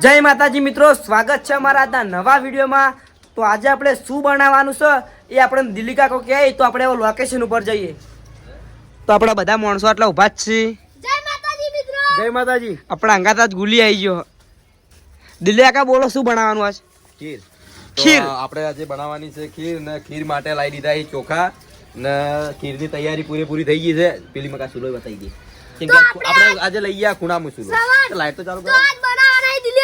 જય માતાજી મિત્રો સ્વાગત છે અમારા આજના નવા વિડીયોમાં. તો આજે આપણે શું બનાવવાનું છે એ આપણે દિલ્હી કાકો કહે તો આપણે લોકેશન ઉપર જઈએ. તો આપણા બધા માણસો આટલા ઊભા જ છે. જય માતાજી મિત્રો! જય માતાજી. આપણા અંગાતા જ ગુલી આવી ગયો. દિલ્હી કાકા બોલો શું બનાવવાનું આજ? ખીર. ખીર. આપણે આજે બનાવવાની છે ખીર ને ખીર માટે લાવી દીધા એ ચોખા ને ખીરની તૈયારી પૂરેપૂરી થઈ ગઈ છે. પેલી મકા સુલો બતાવી ગઈ આપણે આજે લઈ ગયા ખૂણામાં સુલો. લાઈટ તો ચાલુ કરો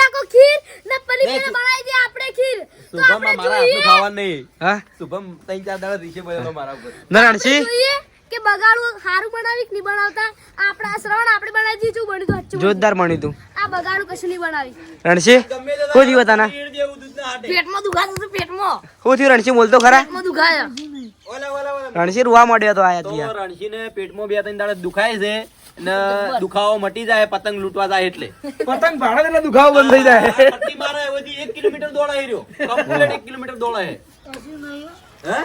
આખો ખીર ને પલી ને તું- બનાવી દે આપણે ખીર. તો આપણે મારા હાથનું ખાવાનું નહીં. હા? શુભમ ત્રણ ચાર દાડા રીશે બોલેલો મારા ઉપર. નરણસી કે બગાડું સારું બનાવી કે નહીં બનાવતા? આપણા શ્રવણ આપણે બનાવી દીધું બન્યું તો હચ્ચું જોરદાર બન્યું તું. આ બગાડું કશું નહીં બનાવી રણસી કોઈ દિવસ તાના પેટમાં દુખાતું હતું પેટમાં? હું થયું રણસી બોલતો ખરા? પેટમાં દુખાયા. રણસી રૂવા મળ્યો તો આયા તો રણસી ને પેટમાં બે ત્રણ દાડા દુખાય છે. ને દુખાવો મટી જાય પતંગ લૂંટવા જાય એટલે. પતંગ ભાડે એટલે દુખાવો બંધ થઈ જાય. પટ્ટી મારે એવોથી એક કિલોમીટર દોડાઈ રહ્યો. કમ્પ્લીટ 1 કિલોમીટર દોડાય હે?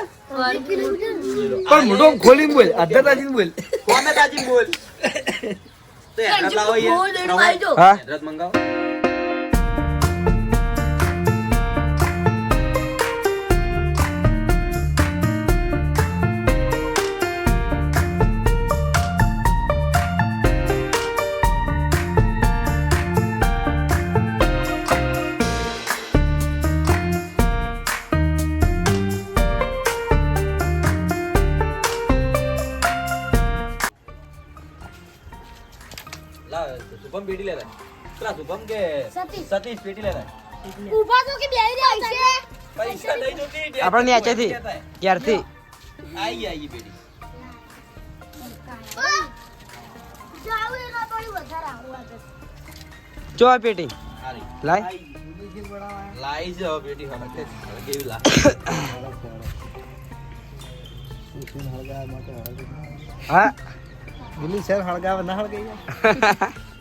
પણ મોટો ખોલીને બોલ અધ્ધતાજીને બોલ. કોમે તાજી બોલ? તો હેડરસ લાવો યાર હા. હેડરસ મંગાવો. શુભમ કે સતીશ. સતીશ પેટી લેતા ઊભા તો કે બેહી રહ્યા છે? પૈસા નહીં જોતી આપણે ન્યાચેથી ક્યારથી આઈ આઈ પેટી. જાવું એના પણ વધારે આવું આગળ. જો આ પેટી. લાય. લાઈ છે હવે પેટી કેવી લાગે? હા.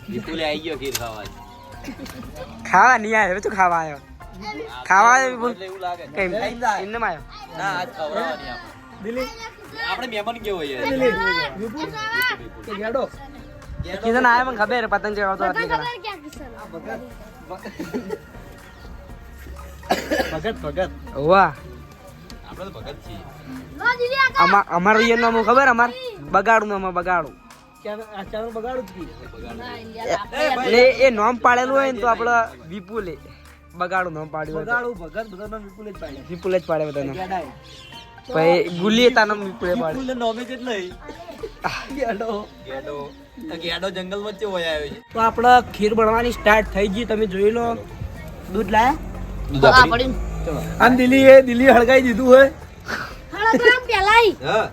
વિપુલે આઈ ગયો ખીર ખાવા. ખાવા નહીં આવ્યો તું ખાવા આવ્યો ખાવા આવ્યો વિપુલ જાય. એમને આવ્યો ના આજ ખવડાવવાની આપણે આપણે મહેમાન કેવો હોય કીધું ના આવ્યો મને ખબર પતંગ ચગાવતો આટલી. ખબર ભગત કિશન વાહ આપણે તો ભગત છીએ. અમાર નામ ખબર અમાર બગાડું નામ બગાડું. એ નોમ પાડેલું હોય ને તો આપડે વિપુલે બગાડું નામ પાડ્યું હોય નામ વિપુલે જ પાડે બધાને. પછી ગુલીએ તાનું વિપુલે પાડે નોમે જેટલો ગેડો. ગેડો. જંગલ વચ્ચે હોય આવ્યો છે. તો આપણે ખીર બનવાની સ્ટાર્ટ થઈ ગઈ. તમે જોઈ લો. દૂધ લાયા. દૂધ આપડી આમ દિલ્હી એ દિલ્હી હળગાઈ દીધું હોય. હળગામ પેલાઈ હા.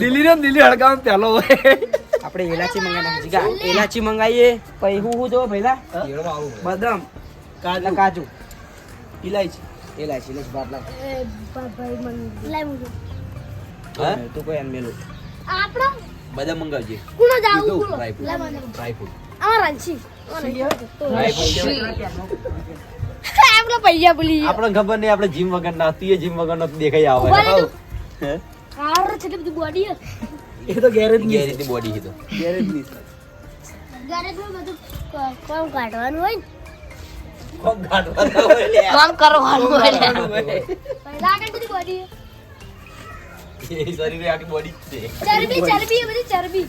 દિલ્હી ને દિલ્હી હળગામ પેલો હોય. આપણે એલાચી મંગાવી નાખી કા એલાચી મંગાવીએ. પછી હું હું જો ભઈલા? બદામ કાજુ. કાજુ. ઇલાયચી ઇલાયચી ઇલાયચી બાટલા એ ભાઈ મન લાઈ મુજો હા? તું કોઈ એમ મેલું. આપણો બધા મંગાવજે. કુણો જાવું કીધું, કુણો. dry fruit. લાઈ મને ડ્રાય ફ્રૂટ આ રંછી ડ્રાય ફ્રૂટ આપણો પૈયા ભૂલી ગયો. આપણને ખબર નહીં આપણે જીમ વગર ના તું જીમ વગર નો દેખાઈ આવે બોડી એ તો ગેરેજ ગેરેજની બોડી છે તો. ગેરેજની ગેરેજમાં બધું ક- કામ કાઢવાનું હોય ને? કોમ કાઢવાના હોય. કામ કરવાનું હોય. ને. પહેલા આગળ બધી બોડી એ શરીરે આખી બોડી છે. ચરબી ચરબી બધી ચરબી.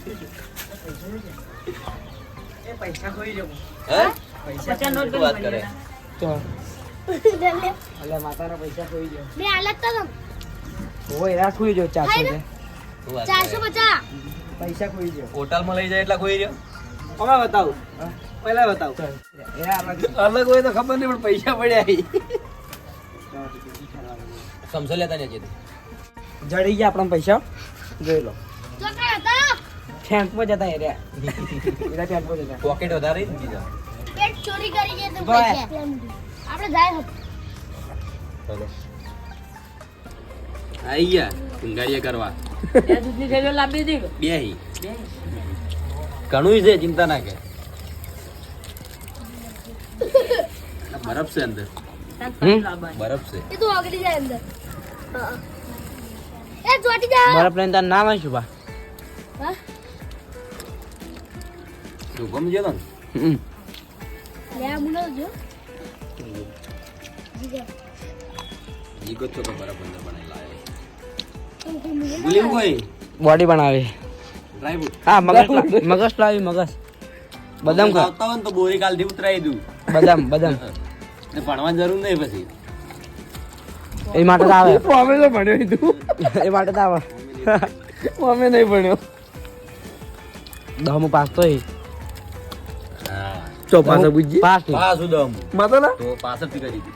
એ પૈસા કોઈ જવું હે? પૈસા શું વાત કરે? તો. અલે માતાના પૈસા કોઈ જો બે હાલત તો. હોય એરા જો છે વાત ચારસો પચાસ. પૈસા કોઈ હોટલમાં લઈ જાય એટલા કોઈ રહ્યો અમે બતાવું. પહેલા બતાવું. અલગ હોય તો ખબર નહીં પણ પૈસા પડ્યા સમસો લેતા ને જડી ગયા આપણા પૈસા. જોઈ લો. ચોકડા જતા એરા એરા ટેન્કમાં જતા. પોકેટ વધારે ને બીજા? પેટ ચોરી કરી ગયા તો પૈસા આપણે જાય. ચલો. આઈ ગયા. કરવા. બે ઘણું છે ચિંતા ના કે બરફ છે અંદર. બરફ છે. એ તો ઓગળી જાય અંદર. એ ચોટી જા. મારા પ્લેન તાર નામ શું બા. હા? શુભમ છે તો લે મુનો જો. જીગો બરાબર ને બનાવી. બોડી બનાવે. હા મગજ મગજ લાવી મગજ. બદામ ખા. આવતા હોય તો બોરી કાલથી ઉતરાઈ દઉં. બદામ બદામ. ને ભણવા જરૂર નહીં પછી. એ માટે તો આવે. અમે તો ભણ્યો તું. એ માટે તો આવે. અમે નહીં ભણ્યો. દહમું પાસ તો ચો પાછા પૂછજી. પાસ પાસ દહમ. માતા ના તો જ કરી દીધી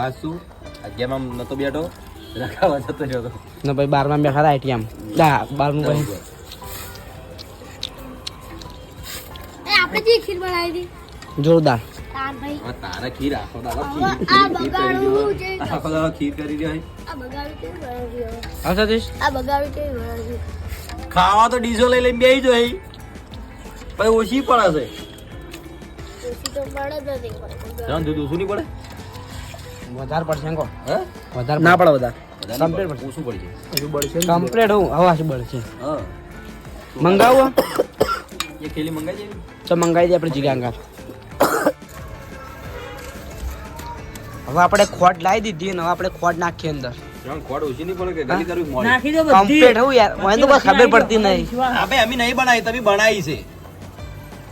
પાસ છું. અગિયારમાં નતો બેઠો રખાવા જતો રહ્યો હતો. ને ભાઈ બારમાં બેઠા હતા આઈટીએમ ના બારમું ભાઈ આપણે જે ખીર બનાવી હતી. જોરદાર. તાર ખીર આખો દાડો ખીર આખો દાડો ખીર કરી? હા સતીશ? ખાવા તો ડીઝલ લઈ લઈને બેસી જોઈ પછી ઓછી પડે છે. તો ઓછું નહીં પડે? વધારે પડશે એમ કહો. હે? વધારે ના પડે વધારે. નહીં Complete ઓછું પડી હજુ બળશે કમ્પ્લીટ હું હવા શું બળશે. હા. મંગાવું? એ ખેલી મંગાઈ જાય તો મંગાવી દે આપણે જીગાંગા હવે આપણે ખોટ લાવી દીધી ને હવે આપણે ખોટ નાખીએ અંદર. જાણ ઓછી નહીં પડે કે ગલી કરવી મોડી. નાખી દો કમ્પ્લીટ હું યાર. મને તો ખબર પડતી નહીં. અબે અમે નહીં બનાવી તમે બનાવી છે.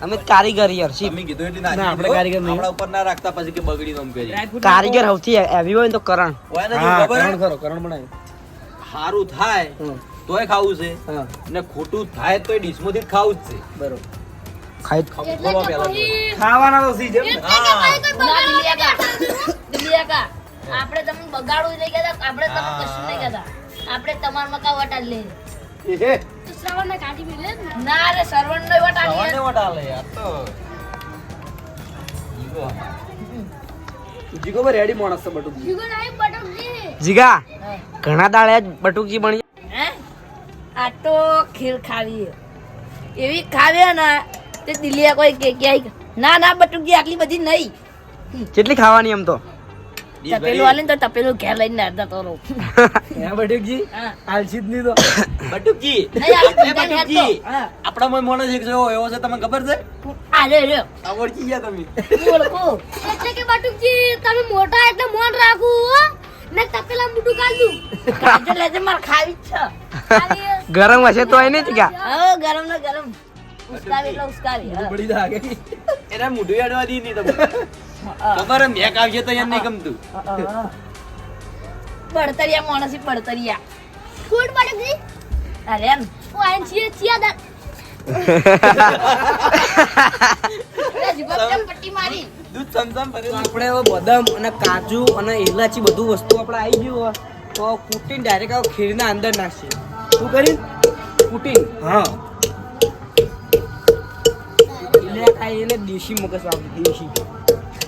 અમે કારીગર યાર શીખ. અમે કીધું એટલે ના, આપણે કારીગર નહીં. આપણા ઉપર ના રાખતા પછી કે બગડી નમ કે કારીગર સૌથી એવી હોય ને તો કરણ. હોય ને ખબર? કરણ કરો કરણ બનાય સારું થાય હમ. તોય ખાવું છે. ને ખોટું થાય તોય ડીશમાંથી જ ખાવું જ છે. બરોબર. ખાઈ બોલો પહેલા ખાવાના તો સી જેમ. આપણે તમને બગાડવું નહીં કહેતા આપણે તમને કશું નહીં કહેતા. આપણે તમારા મકા વટા લે તો શ્રાવણને કાઢી મેલે ના? રે સરવણ નો વટા ખાવાને લે યાર તો. જીગો. જીગો ભાઈ રેડી માણસ છે બટુક. જીગો નહીં, બટુકજી. જીગા ઘણા દાડે જ બટુકજી બની હે? આ તો ખીર ખાવી એવી ખાવી ને તે દિલ્હી કોઈ કે ક્યાંય ના ના બટુકજી આટલી બધી નહીં. કેટલી ખાવાની એમ તો? તપેલું. આલે ને તો તપેલું ઘેર લઈને અડધા તો રહું હે બટુકજી હા આલસી જ નહીં તો બટુકજી નહીં બટુકજી આપણા મોય મોણસ એક જો એવો છે તમને ખબર છે આલે રે ઓળખી ગયા તમે ઓળખો એટલે કે બટુકજી તમે મોટા એટલે મોન રાખું ને તપેલા મુડું કાઢું કાજે લેજે મારે ખાવી છે ગરમ હશે તો એને જીગા હા ગરમ ને ગરમ ઉસકાવી એટલે ઉસકાવી બડી પડી જા આગે એને મોઢું અડવા દી નહીં તમને ખબર મેક આવશે તો એમ નહીં ગમતું. બળતરિયા માણસી બળતરિયા ફૂડ બટુકજી. અરે એમ. ઓ આઈને છીએ છીએ દા-. આપણે બદામ અને કાજુ અને ઇલાચી બધું વસ્તુ આપણે આવી ગયું હોય તો કુટીન ડાયરેક્ટ ખીરના અંદર નાખશે શું કરી કુટીન? હા. એટલે દેશી મગજ વાપરી દેશી.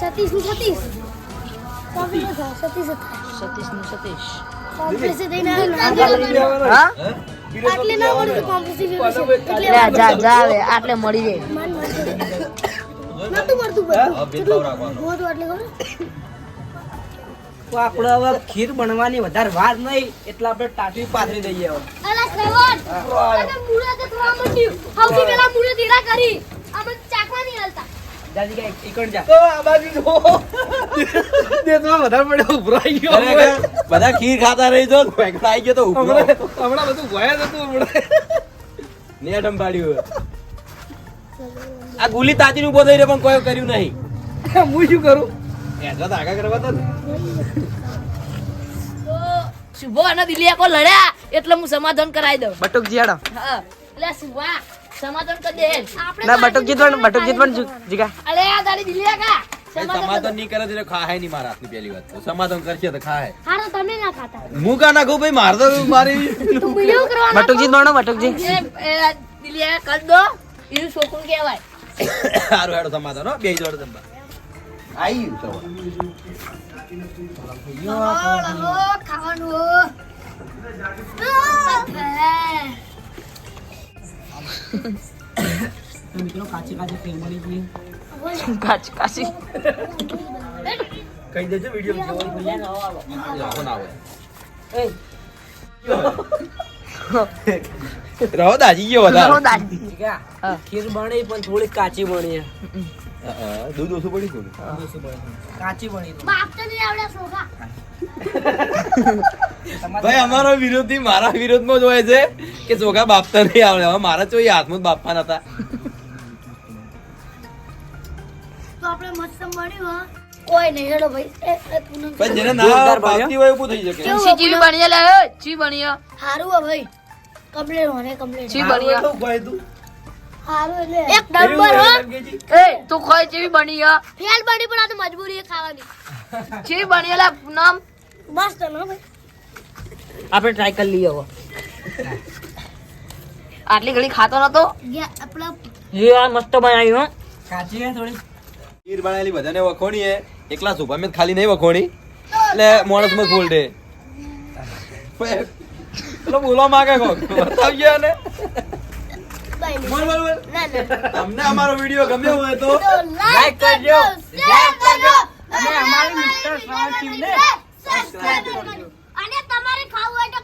સતીશનું સતીશ. થાય, સતીશ સતીશનું સતીશ. કોમ્પ્યુટર થઈને આટલે ના મળે તો કોમ્પ્યુટર એટલે જા જા જા આટલે મળી જાય. મન બધું. તો આપણે હવે ખીર બનવાની વધારે વાર નહીં એટલે આપણે ટાટી પાથરી દઈએ હવે. અલા શ્રાવણ, અને મૂળે તો થવા માંડ્યું. સૌથી પહેલા મૂળે તેડા કરી. આપણે ચાકવા નહીં હાલતા. દાદી કા એકણ જા. તો આ બાજુ જો. દેશમાં વધારે પડ્યો ઉભરો ગયો. બધા ખીર ખાતા રહી જો આવી ગયો તો ઉપરો હમણાં બધું હમણાં. આ ગુલી તાજી ઊભો થઈ રહ્યો પણ કોઈ કર્યું નહીં. હું શું કરું? કરવા તો શુભો અને દિલિયા કો લડ્યા એટલે હું સમાધાન કરાવી દઉં. બટુક જીયાડો. હા. એટલે શુભા સમાધાન કરી દે. આપણે ના બટુક જીતવાનું બટુક જીતવાનું જીગા. અલે આ તારી દિલિયા સમાધાન નહીં કરે તો ખાય નહીં મારા હાથની પહેલી વાત સમાધાન કરશે તો ખાય હારો તમે ના ખાતા. હું કા નાખું ભાઈ? મારે તો મારી તો હું એવું કરવાના બટુક જીતવાનું બટુક જી. એ એ દિલિયા કર દો. એનું છોકરું કહેવાય. સારું હેડો સમાધાન હો. બે જોડ આઈ તો હલો, ખાવાનું મિત્રો કાચી કાચી ફેર મળી ગઈ કાચ કાચી કહી દેજો વીડિયો આવો ના આવે એ રહો દાજી ગયો વધારે દાદી જીગા, હા. ખીર બની પણ થોડી કાચી બની હે. હા, દૂધ ઓછું પડી ગયું. કાચી બની તો. બાપ તો નહીં આવડે સોફા ભાઈ અમારો વિરોધી મારા વિરોધમાં જ છે કે ચોખા બાપતા નહીં આવડે. હવે મારા ચોઈ હાથમાં જ બાપા નતા. તો આપણે મસ્ત મળ્યું કોઈ નહીં હેડો ભાઈ. પણ જેને ના જોરદાર હોય એવું થઈ શકે. સી ચીવી બની લે ચી બની હારું ભાઈ. કમ્પ્લેટ હોને કમ્પ્લેટ હારું એટલે એક નંબર હો. એ તું ખોય જેવી બની ફેલ બની પણ આ તો મજબૂરી છે ખાવાની. ચીવી બની એલા નામ? મસ્ત ને ભાઈ. આપણે ટ્રાય કરી લઈએ હવે. આટલી ઘડી ખાતો નતો. આપણા આ મસ્ત બનાવી હો. કાચી હે થોડી? ખીર બનાવેલી બધાને વખોણી હે એકલા સુભા મેં ખાલી નહીં વખોણી. એટલે માણસમાં ફૂલ દે પેલો બોલવા માંગે કોક. બતાવજો ને બોલ બોલ બોલ. તમને અમારો વીડિયો ગમ્યો હોય તો લાઈક કરજો શેર કરજો. અને અમારી મિસ્ટર શ્રાવણ ટીમને સબસ્ક્રાઇબ કરજો. અને તમારે ખાવું હોય તો